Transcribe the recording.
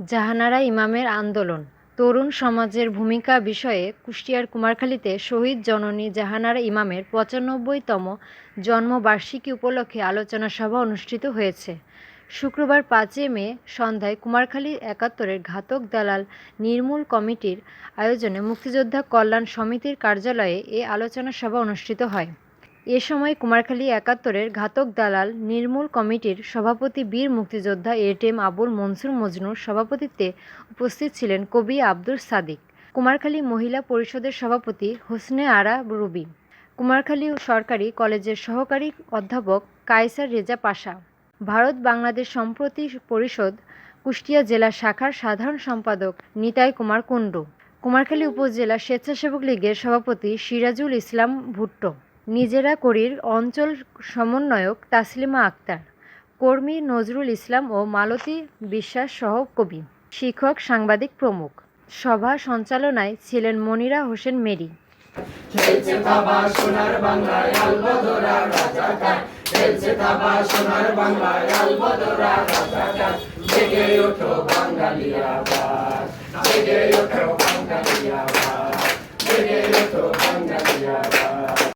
জাহানারা ইমামের আন্দোলন। তরুণ সমাজের ভূমিকা বিষয়ে কুষ্টিয়ার কুমারখালীতে শহীদ জননী জাহানারা ইমামের পঁচানব্বইতম জন্মবার্ষিকী উপলক্ষে আলোচনা সভা অনুষ্ঠিত হয়েছে। শুক্রবার পাঁচই মে সন্ধ্যায় কুমারখালী একাত্তরের ঘাতক দালাল নির্মূল কমিটির আয়োজনে মুক্তিযোদ্ধা কল্যাণ সমিতির কার্যালয়ে এ আলোচনা সভা অনুষ্ঠিত হয়। এ সময় কুমারখালী একাত্তরের ঘাতক দালাল নির্মূল কমিটির সভাপতি বীর মুক্তিযোদ্ধা এটিএম আবুল মনসুর মজনুর সভাপতিত্বে উপস্থিত ছিলেন কবি আব্দুল সাদিক, কুমারখালী মহিলা পরিষদের সভাপতি হোসনে আরা রুবি, কুমারখালী সরকারি কলেজের সহকারী অধ্যাপক কায়সার রেজা পাশা, ভারত বাংলাদেশ সম্প্রতি পরিষদ কুষ্টিয়া জেলা শাখার সাধারণ সম্পাদক নিতাই কুমার কুণ্ডু, কুমারখালী উপজেলা স্বেচ্ছাসেবক লীগের সভাপতি সিরাজুল ইসলাম ভুট্টো। নিজেরা করির অঞ্চল সমন্বয়ক তাসলিমা আক্তার, কর্মী নজরুল ইসলাম ও মালতী বিশ্বাস সহ কবি, শিক্ষক সাংবাদিক প্রমুখ। সভা সঞ্চালনায় ছিলেন মনিরা হোসেন মেরি।